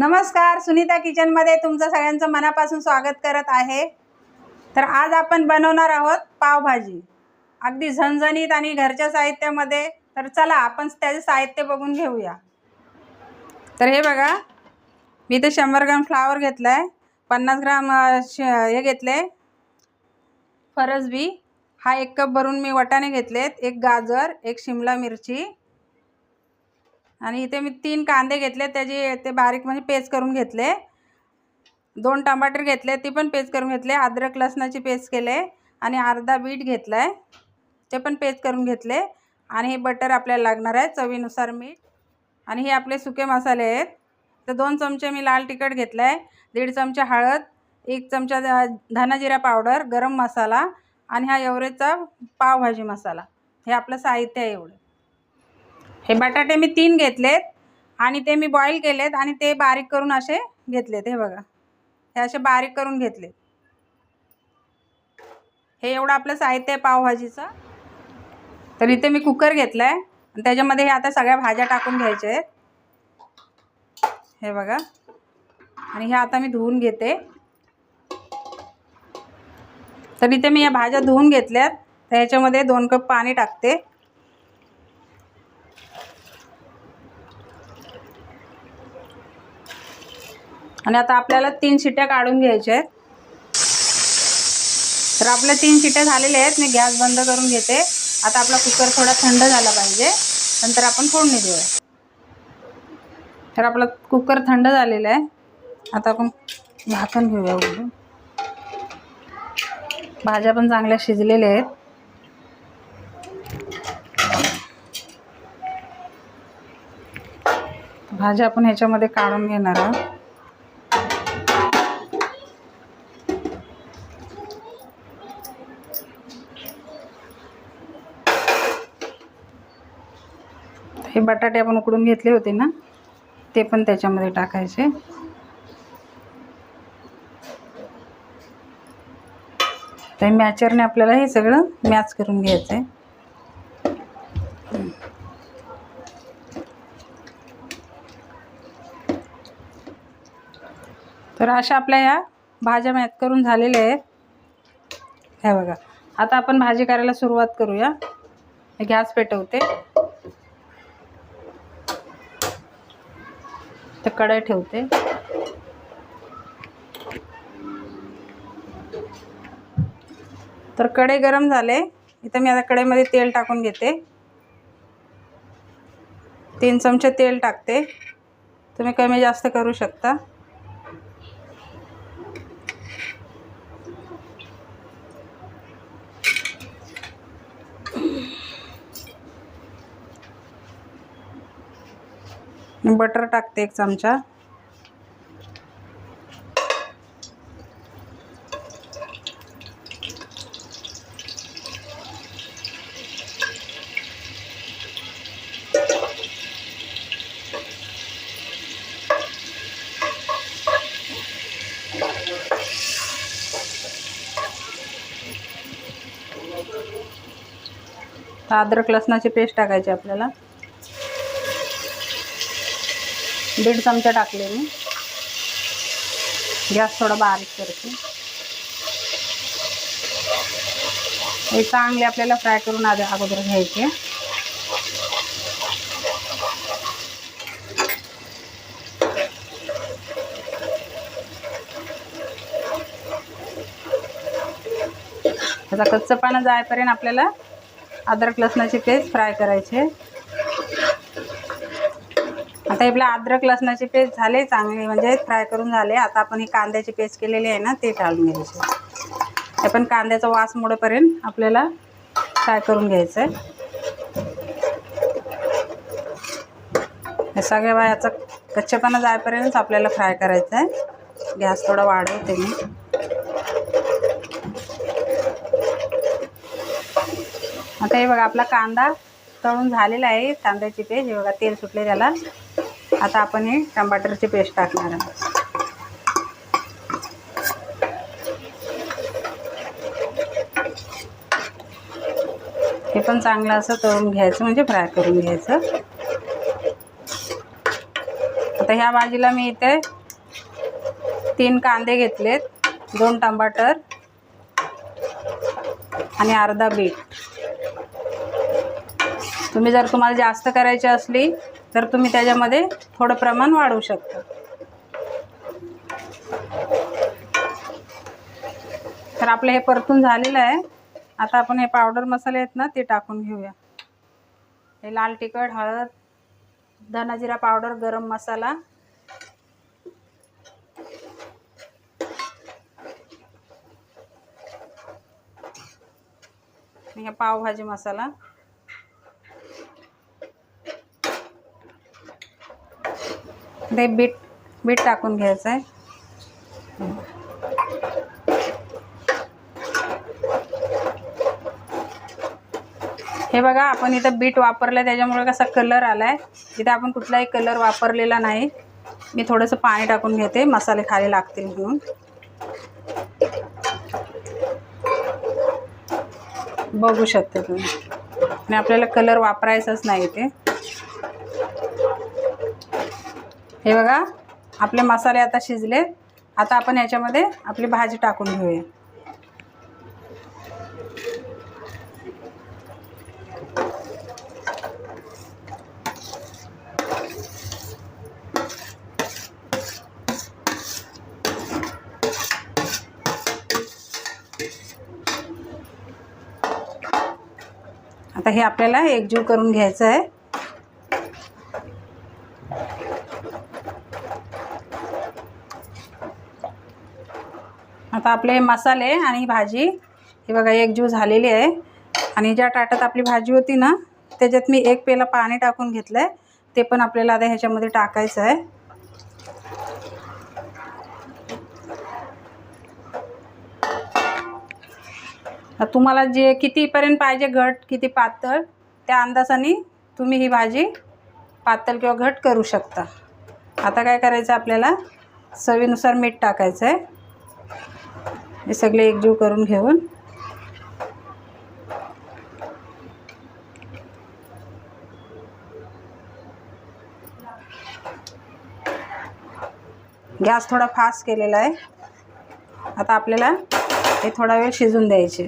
नमस्कार सुनीता किचनमध्ये तुमचं सगळ्यांचं मनापासून स्वागत करत आहे. तर आज आपण बनवणार आहोत पावभाजी. अगदी झणझणीत आणि घरच्या साहित्यामध्ये. तर चला आपण त्याचे साहित्य बघून घेऊया. तर हे बघा मी इथे शंभर ग्राम फ्लावर घेतलं आहे पन्नास ग्राम हे घेतले. फरसबी हा एक कप भरून मी वटाणे घेतलेत एक गाजर एक शिमला मिरची. आणि इथे मी तीन कांदे घेतले त्याची ते बारीक म्हणजे पेस्ट करून घेतले. दोन टमाटर घेतले ती पण पेस्ट करून घेतले. अद्रक लसणाची पेस्ट केले आणि अर्धा बीट घेतला आहे ते पण पेस्ट करून घेतले. आणि हे बटर आपल्याला लागणार आहे चवीनुसार मीठ. आणि हे आपले सुके मसाले आहेत. तर दोन चमचे मी लाल तिखट घेतलं आहे दीड चमचा हळद एक चमचा धनाजिरा पावडर गरम मसाला आणि हा एवरेजचा पावभाजी मसाला. हे आपलं साहित्य आहे एवढं. हे बटाटे मी तीन घेतलेत आणि ते मी बॉईल केलेत आणि ते बारीक करून असे घेतलेत. हे बघा. हे असे बारीक करून घेतलेत. हे एवढं आपलं साहित्य आहे पावभाजीचं. तर इथे मी कुकर घेतला आहे आणि त्याच्यामध्ये हे आता सगळ्या भाज्या टाकून घ्यायच्या आहेत. हे बघा. आणि हे आता मी धुवून घेते. तर इथे मी या भाज्या धुवून घेतल्यात. तर ह्याच्यामध्ये दोन कप पाणी टाकते. आणि आता आपल्याला तीन शिट्ट्या काढून घ्यायच्या आहेत. तर आपल्या तीन शिट्ट्या झालेल्या आहेत. मी गॅस बंद करून घेते. आता आपला कुकर थोडा थंड झाला पाहिजे. नंतर आपण फोडणी देऊया. तर आपला कुकर थंड झालेला आहे. आता आपण झाकण घेऊया उघडून. भाज्या पण चांगल्या शिजलेल्या आहेत. भाज्या आपण ह्याच्यामध्ये काढून घेणार आहोत. हे बटाटे आपण उकडून घेतले होते ना ते पण त्याच्यामध्ये टाकायचे. तर मॅचरने आपल्याला हे सगळं मॅच करून घ्यायचं आहे तर अशा आपल्या या भाज्या मॅच करून झालेल्या आहेत. हे बघा आता आपण भाजी करायला सुरुवात करूया. मी गॅस पेटवते. तर कढई ठेवते. तर कढई गरम झाले. इथं मी आता कढईमध्ये तेल टाकून घेते. तीन चमचे तेल टाकते. तुम्ही कमी जास्त करू शकता. बटर टाकते एक चमचा. तर अद्रक लसणाची पेस्ट टाकायची आपल्याला. दीड चमचा टाकले मी. गॅस थोडा बारीक करते. हे चांगले आपल्याला फ्राय करून आधी अगोदर घ्यायचे. त्याचा कच्चं पानं जायपर्यंत आपल्याला अद्रक लसणाची पेस्ट फ्राय करायचे. आता अद्रक लसणाची पेस्ट झाले चांगली म्हणजे फ्राय करून झाले. आता आपण ही कांद्याची पेस्ट केलेली आहे ना ते टाळून घ्यायचे. ते पण कांद्याचा वास मोडेपर्यंत आपल्याला फ्राय करून घ्यायचं आहे सगळ्या बायाचा कच्चेपणा जायपर्यंत आपल्याला फ्राय करायचं आहे गॅस थोडा वाढवते मी आता हे बघा आपला कांदा तळून झालेला आहे कांद्याची पेस्ट हे बघा तेल सुटले त्याला. आता आपण हे टमाटरची पेस्ट टाकणार आहोत. हे पण चांगलं असं तळून घ्यायचं म्हणजे फ्राय करून घ्यायचं. आता ह्या भाजीला मी इथे तीन कांदे घेतलेत दोन टमाटर आणि अर्धा बीट. तुम्ही जर तुम्हाला जास्त करायची असली तर तुम्ही त्याच्यामध्ये थोडं प्रमाण वाढवू शकता. तर आपलं हे परतून झालेलं आहे. आता आपण हे पावडर मसाले आहेत ना ते टाकून घेऊया. हे लाल तिखट हळद धनाजिरा पावडर गरम मसाला. हे पावभाजी मसाला. ते बीट बीट टाकून घ्यायचं आहे. हे बघा आपण इथं बीट वापरलं त्याच्यामुळे कसा कलर आला आहे इथं आपण कुठलाही कलर वापरलेला नाही. मी थोडंसं पाणी टाकून घेते मसाले खाली लागतील म्हणून. बघू शकता तुम्ही. आणि आपल्याला कलर वापरायचाच नाही इथे. हे बघा आपले मसाले आता शिजले आता आपण याच्यामध्ये आपली भाजी टाकून घेऊया. आता हे आपल्याला एकजीव करून घ्यायचं आहे. आता आपले मसाले आणि भाजी. हे बघा एकजीव झालेली आहे. आणि ज्या ताटात आपली भाजी होती ना त्याच्यात मी एक पेला पाणी टाकून घेतलं आहे ते पण आपल्याला आता ह्याच्यामध्ये टाकायचं आहे. तुम्हाला जे कितीपर्यंत पाहिजे घट किती पातळ त्या अंदाजाने तुम्ही ही भाजी पातळ किंवा घट करू शकता. आता काय करायचं आपल्याला? चवीनुसार मीठ टाकायचं आहे हे सगळे एकजीव करून घेऊन. गॅस थोडा फास्ट केलेला आहे. आता आपल्याला हे थोडा वेळ शिजून द्यायचे.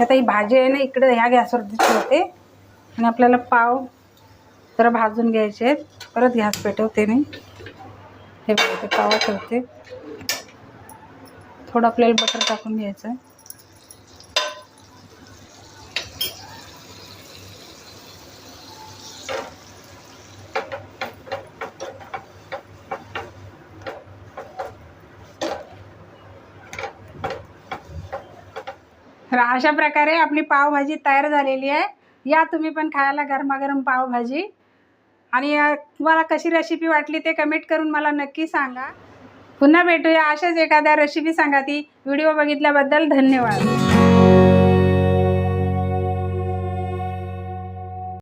आता ही भाजी आहे ना इकडे ह्या गॅसवरती ठेवते. आणि आपल्याला पाव जरा भाजून घ्यायचे आहेत. परत गॅस पेटवते मी. हे बघा ते तवा ठेवते. थोडं आपल्याला बटर टाकून घ्यायचं आहे. तर अशा प्रकारे आपली पावभाजी तयार झालेली आहे. या तुम्ही पण खायला गरमागरम पावभाजी. आणि तुम्हाला कशी रेसिपी वाटली ते कमेंट करून मला नक्की सांगा. पुन्हा भेटूया अशाच एखाद्या रेसिपी सांगा ती व्हिडिओ बघितल्याबद्दल धन्यवाद.